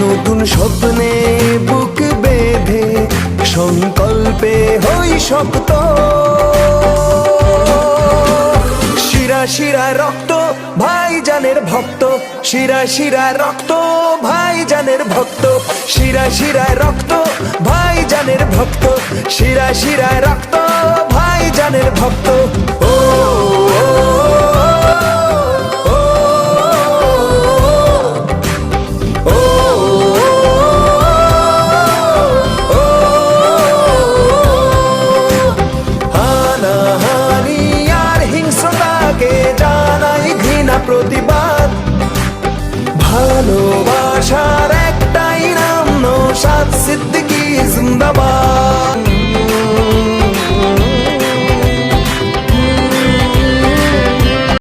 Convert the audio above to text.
নতুন স্বপ্নে বুক বেঁধে সংকল্পে হই শক্ত। শিরা শিরা রক্ত ভাইজানের ভক্ত। শিরা শিরা রক্ত ভাইজানের ভক্ত। শিরা শিরা রক্ত ভাইজানের ভক্ত। শিরা শিরা রক্ত জানের ভক্ত প্রতিবাদ ভালোবাসার